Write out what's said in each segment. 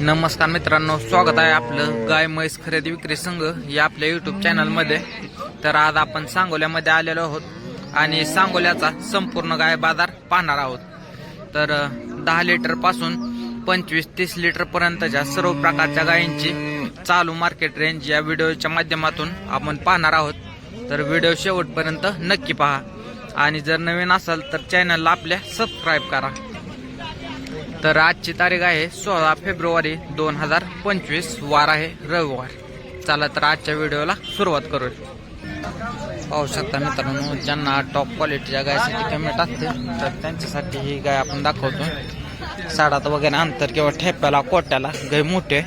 नमस्कार मित्रांनो स्वागत आहे आपलं गाय म्हैस खरेदी विक्री संघ या आपल्या युट्यूब चॅनलमध्ये तर आज आपण सांगोल्यामध्ये आलेलो आहोत आणि सांगोल्याचा संपूर्ण गाय बाजार पाहणार आहोत. तर दहा लिटरपासून पंचवीस तीस लिटरपर्यंतच्या सर्व प्रकारच्या गायींची चालू मार्केट रेंज या व्हिडिओच्या माध्यमातून आपण पाहणार आहोत. तर व्हिडिओ शेवटपर्यंत नक्की पहा. आणि जर नवीन असाल तर चॅनलला आपल्या सबस्क्राईब करा. तर आजची तारीख आहे सोळा फेब्रुवारी दोन हजार पंचवीस. वार आहे रविवार. चला तर आजच्या व्हिडिओला सुरुवात करूया. पाहू शकता मित्रांनो ज्यांना टॉप क्वालिटीच्या गायसाठी कमी टाकते तर त्यांच्यासाठी ही गाय आपण दाखवतो. साडात वगैरे अंतर किंवा ठेप्याला कोट्याला गाय मोठे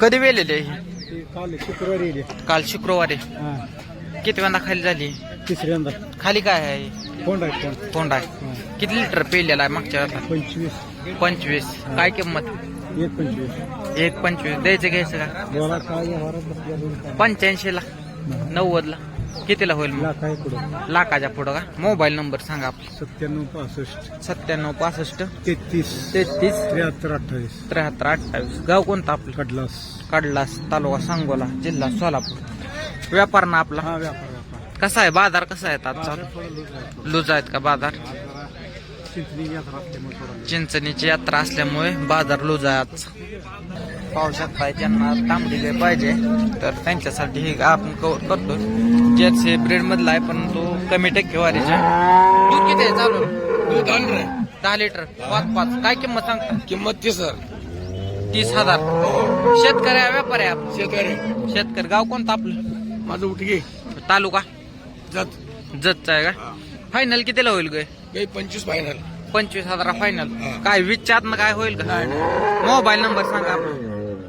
कधी वेलेली ही? काल शुक्रवारी काल शुक्रवारी. किती वेळा खाली झाली? तिसऱ्यांदा खाली काय आहे? कोण आहे कोण कोंड आहे. किती लिटर पेलेला आहे मागच्या वेळा पंचवीस. पंचवीस. काय किंमत? एक पंचवीस. एक पंचवीस. द्यायचं घ्यायचं का? बोला काय व्यवहारात बसल्या दोन काय. पंच्याऐंशी ला नव्वद ला कितीला होईल मग? लाख आहे पुढं. लाखाच्या पुढं का? मोबाईल नंबर सांगा आपला. सत्त्याण्णव पासष्ट. सत्त्याण्णव पासष्ट. तेहतीस. तेहतीस. त्र्याहत्तर अठ्ठावीस. त्र्याहत्तर अठ्ठावीस. गाव कोणतं आपलं? कडलास. कडलास तालुका सांगोला जिल्हा सोलापूर. व्यापार ना आपला? हा व्यापार. कसा आहे? बाजार कसा आहे आजचा? लूज आहे. लूज आहेत का बाजार. चिंचणीची यात्रा असल्यामुळे बाजार लूज आहे आज. पाहू शकताय ज्यांना तांबडी गाय पाहिजे तर त्यांच्यासाठी ही आपण कव्हर करतो जर्सी ब्रेड मधला आहे पण तो कमी टक्केवारीचा दूध किती आहे चालू? दूध दहा लिटर. पाच पाच. काय किंमत सांगता? किंमत ती सर तीस हजार. शेतकरी व्यापारी शेतकरी. शेतकरी. गाव कोणतं आपलं? माझं उठगे. तालुका? जात. जतचा आहे का? फायनल कितीला होईल गाय काही पंचवीस फायनल पंचवीस हजार फायनल हा. काय वीसच्या आतनं काय होईल का? मोबाईल नंबर सांगा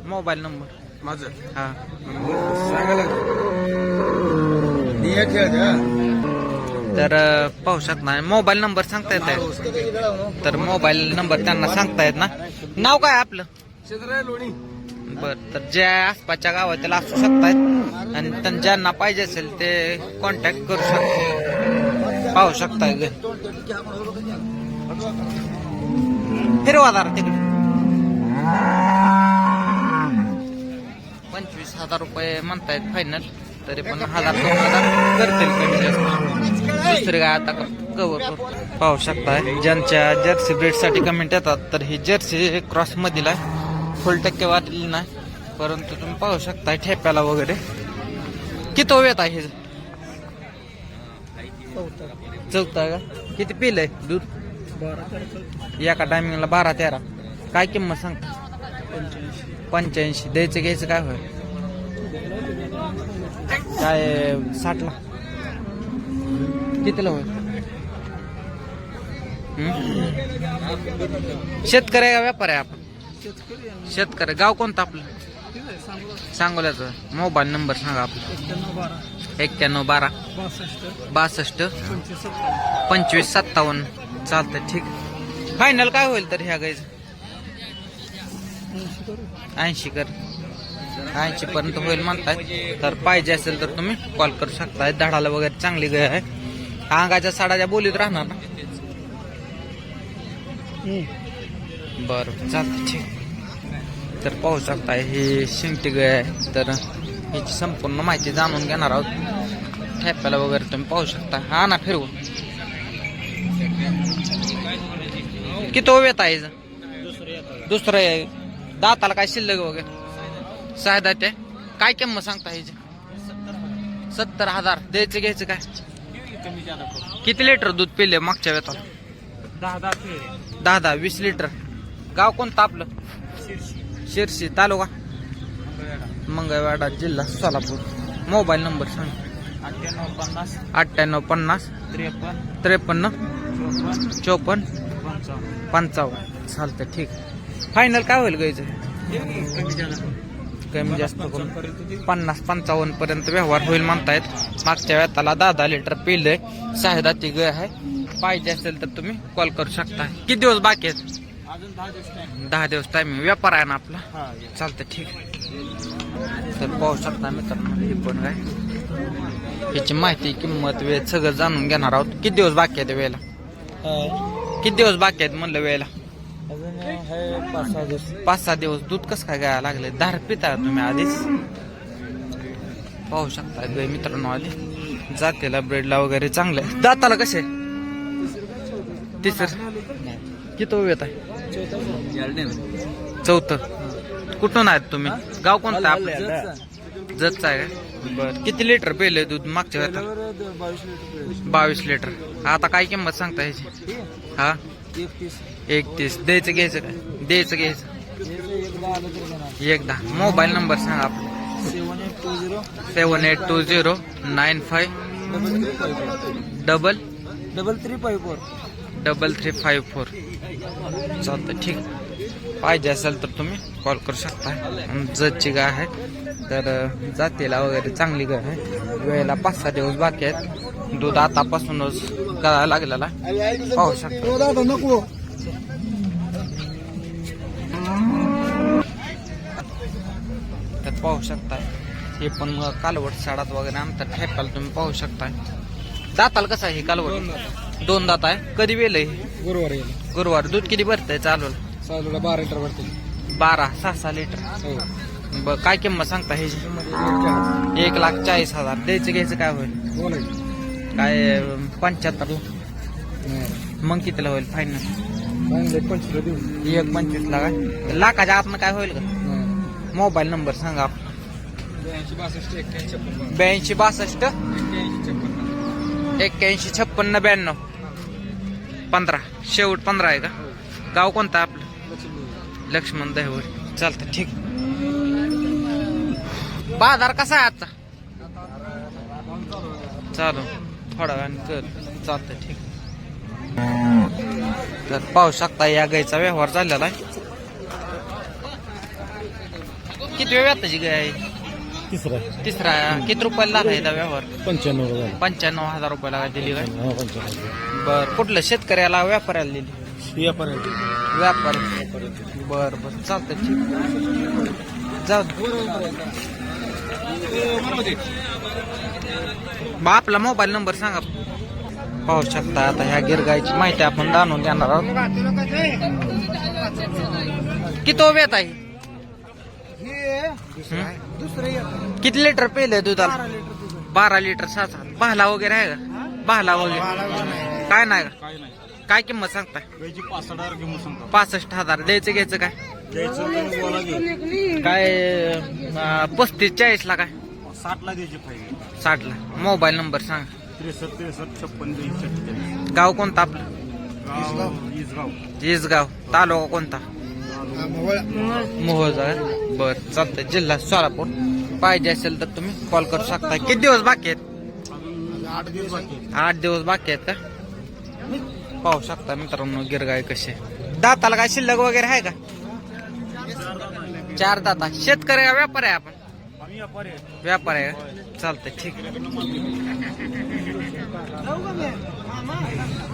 मोबाईल नंबर माझं? हा. सांगायला तर अं, पाहू शकता मोबाईल नंबर सांगता येत आहे. तर मोबाईल नंबर त्यांना सांगता येत ना. नाव काय आपलं? लोणी. बर तर ज्या आसपासच्या गावातील असू शकतात आणि ज्यांना पाहिजे असेल ते कॉन्टॅक्ट करू शकता पाहू शकताय ग. फिरवा जरा तिकडे. पंचवीस हजार रुपये म्हणतायत फायनल तरी पण हजार दोन हजार करतील कमी जास्त दुसरी काय आता कवर करू. पाहू शकताय. ज्यांच्या जर्सी ब्रेडसाठी कमेंट येतात तर ही जर्सी क्रॉस मधील आहे. फुल टक्के वाटली नाही. परंतु तुम्ही पाहू शकता ठेप्याला वगैरे. किती वेत आहे हे? चौथा का? किती पिलंय आहे दूध? एका टायमिंगला बारा तेरा. काय किंमत सांगता? पंच्याऐंशी. द्यायचं घ्यायचं काय होय? काय साठला? कितीला होय? हं? शेतकरी का व्यापार आहे आपण? शेतकरी गाव कोणतं आपलं? सांगोल्याचं. मोबाईल नंबर सांगा आपला. एक्क्याण्णव बारा. बासष्ट. पंचवीस सत्तावन्न. चालतं ठीक. फायनल काय होईल तर ह्या गाईचं? ऐंशी कर. ऐंशी पर्यंत होईल म्हणताय. तर पाहिजे असेल तर तुम्ही कॉल करू शकताय. धडाला वगैरे चांगली गाय आहे. अंगाच्या साडाच्या बोलीत राहणार ना? बरं चालतं ठीक. तर पाहू शकताय ही शिंगटी गाय आहे. तर ह्याची संपूर्ण माहिती जाणून घेणार आहोत. ठेप्याला वगैरे तुम्ही पाहू शकता. हा ना फिरवू. किती ओवेत आहे दुसरं आहे. दाताला काय शिल्लक वगैरे? सहा दाते काय किंमत सांगता ह्याची सत्तर हजार. द्यायचं घ्यायचं काय? किती लिटर दूध पिले मागच्या वेताला दहा दहा दहा दहा वीस लिटर. गाव कोणतं आपलं? शिरशी. तालुका? मंगळवाडा जिल्हा सोलापूर. मोबाईल नंबर सांग. अठ्ठ्याण्णव पन्नास अठ्ठ्याण्णव पन्नास त्रेपन्न त्रेपन्न चोपन्न पंचावन्न. चालतं ठीक. फायनल काय होईल गायचं कमी जास्त. करून. पन्नास पंचावन्न पर्यंत व्यवहार होईल म्हणतायत. मागच्या वेळाला दहा दहा लिटर पिलंय. सहा ती गाय आहे. पाहिजे असेल तर तुम्ही कॉल करू शकता. किती दिवस बाकी आहेत? अजून दहा दिवस टाइम दहा दिवस टायमिंग व्यापार आहे ना आपला? चालतं ठीक तर पाहू शकता मित्रांनो हे पण काय? याची माहिती किंमत वेळ सगळं जाणून घेणार आहोत. किती दिवस बाकी आहेत वेळेला? किती दिवस बाकी आहेत म्हणलं वेळेला? पाच सहा दिवस. पाच सहा दिवस. दूध कसं काय गायला लागले धार पिता तुम्ही आधीच? पाहू शकता. गाय मित्रांनो आले जातीला ब्रेडला वगैरे चांगलं दाताला कसे? तिसर. किती येत आहे? चौथं. कुठून आहेत तुम्ही? गाव कोणतं? आपलं? जतचं आहे का? बरं. किती लिटर पेले दूध मागच्या वेळेला? बावीस लिटर आता काय किंमत सांगता ह्याची? हा? एकतीस. द्यायचं घ्यायचं काय? द्यायचं घ्यायचं. एकदा मोबाईल नंबर सांगा आपला. Seven eight two zero nine five double double? Double three five four. Double three five four चालतं ठीक. पाहिजे असेल तर तुम्ही कॉल करू शकता. जची गाय आहे तर जातीला वगैरे चांगली गाय आहे. वेळेला पाच सहा दिवस बाकी आहेत. दूध आतापासूनच करायला लागलेला. पाहू शकता. नको तर पाहू शकता. हे पण मग साडात वगैरे आमचं ठेपायला तुम्ही पाहू शकता. जाताल कसं आहे हे कालवट? दोन दात आहे. कधी वेल हे? गुरुवार येईल. गुरुवार. दूध किती भरतंय चालू चालूला बारा लिटर भरते. बारा सहा सहा लिटर. हो. ब काय किंमत सांगता ह्याची एक लाख चाळीस. हजार. द्यायचं घ्यायचं काय होईल? बोला काय पंच्याहत्तर मग कितीला होईल फायनल पंचवीस देऊ. एक पंचवीस ला काय? लाखाच्या आतनं काय होईल का मोबाईल नंबर सांगा. ब्याऐंशी बासष्ट एक्क्याऐंशी ब्याऐंशी बासष्ट एक्क्याऐंशी छप्पन्न ब्याण्णव. पंधरा. शेवट पंधरा आहे का? गाव कोणता आपलं? लक्ष्मण दहिवड चालतं ठीक. बाजार कसा आहे आजचा? चालू. थोडा वेळाने कर. चालतं ठीक. तर पाहू शकता या गायचा व्यवहार झालेला आहे. किती वेळ आताची गाय आहे? तिसरा. तिसरा. किती रुपयाला याचा व्यवहार पंच्याण्णव झाला. पंच्याण्णव हजार रुपयाला दिली काय? हा पंच्याण्णव बर. कुठलं? शेतकऱ्याला व्यापाऱ्याला दिली? यापर्यंत व्यापारी बर बर. चालतं ठीक जाऊ बा आपला मोबाईल नंबर सांगा. पाहू शकता आता ह्या गिरगायची माहिती आपण जाणून देणार आहोत. किती वेत आहे हं? किती लिटर पेले दुधाला बारा लिटर सात बहला वगैरे आहे का? बहला वगैरे. काय नाही का? काय नाही. काय किंमत सांगताय? वेजी पाच हजार घेऊन सांगतो. पासष्ट हजार. द्यायचं घ्यायचं काय? द्यायचं तर बोला घे. काय पस्तीस चाळीस ला काय? साठला द्यायची पाहिजे साठ ला मोबाईल नंबर सांग. त्रेसष्ट त्रेसष्ट छप्पन द्यायची सत्तेचाळीस गाव कोणतं आपलं? गाव इसगाव. जिसगाव तालुका कोणता? मोहोळ. बर चालतंय जिल्हा सोलापूर. पाहिजे असेल तर तुम्ही कॉल करू शकता. किती दिवस बाकी आहेत? आठ दिवस बाकी आहेत. का? पाहू शकता मित्रांनो गिरगाय कसे दाताला काय शिल्लक वगैरे आहे का? चार दाता. शेतकरी का व्यापार आहे आपण? आहे. व्यापार आहे का? चालतंय ठीक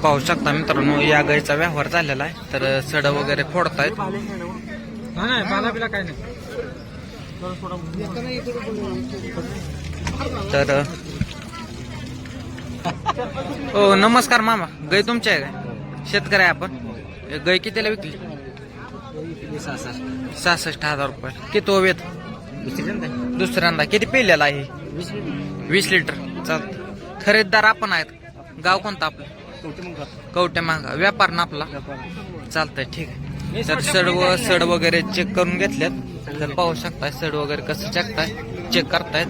पाहू शकता मित्रांनो या गाईचा व्यवहार झालेला आहे. तर सड वगैरे फोडतायत. नाही बाला काय नाही. तर हो नमस्कार मामा. गाय तुमची आहे का शेतकरी आहे आपण. गाय कितीला विकली? सहासष्ट हजार रुपये. किती ओवेत दुसऱ्यांदा. किती पिलेला आहे? वीस लिटर. चालत. खरेदीदार आपण आहेत. गाव कोणतं आपलं? कवटे मागा. व्यापार ना आपला? चालतंय ठीक आहे. तर सड व सड वगैरे चेक करून घेतल्यात. तर पाहू शकताय सड वगैरे कसं चेकताय चेक करतायत.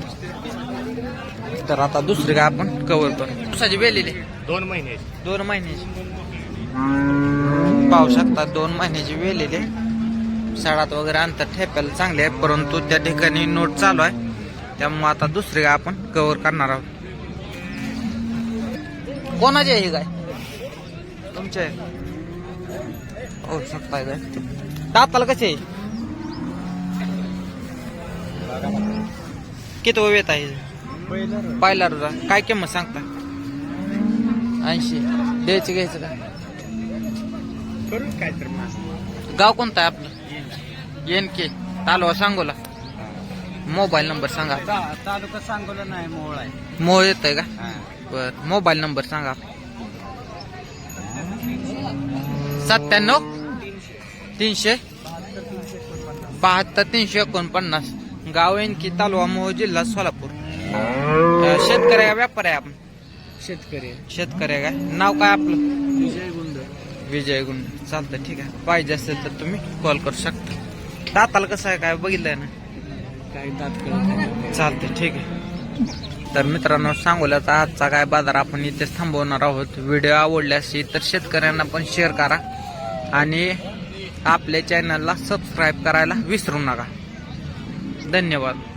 तर आता दुसरी काय आपण कव्हर करू. दिवसाची वेलेली. दोन महिने. दोन महिन्याची. पाहू शकता दोन महिन्याची वेलेली. साडात वगैरे अंतर ठेपायला चांगले आहे परंतु त्या ठिकाणी नोट चालू आहे. त्यामुळे आता दुसरी काय आपण कव्हर करणार आहोत. कोणाची आहे ही गाय? तुमचे आहे. पाहू शकताय गाय. दाताला कशी आहे? किती वेत आहे पाहिला रुजा काय किंमत सांगता? ऐंशी. द्यायचं घ्यायचं का? गाव कोणतं आहे आपलं? N K. तालुका सांगोला. मोबाईल नंबर सांगा. तालुका सांगोला नाही मोळ आहे. मोह येत आहे का बर. मोबाईल नंबर सांगा. सत्त्याण्णव तीनशे. बहात्तर तीनशे एकोणपन्नास. गाव की तालुका मोह जिल्हा सोलापूर. अं, शेतकरी आहे का व्यापारी आहे आपण? शेतकरी शेतकरी आहे का? नाव काय आपलं? विजय गुंड. विजय गुंड. चालतं ठीक आहे. पाहिजे असेल तर तुम्ही कॉल करू शकता. दाताला कसं आहे? काय बघितलंय ना? काही तात्काळ चालतं ठीक आहे. तर मित्रांनो सांगोल्याचा आजचा काय बाजार आपण इथेच थांबवणार आहोत. व्हिडिओ आवडल्यास तर शेतकऱ्यांना पण शेअर करा. आणि आपल्या चॅनलला सबस्क्राईब करायला विसरू नका. धन्यवाद.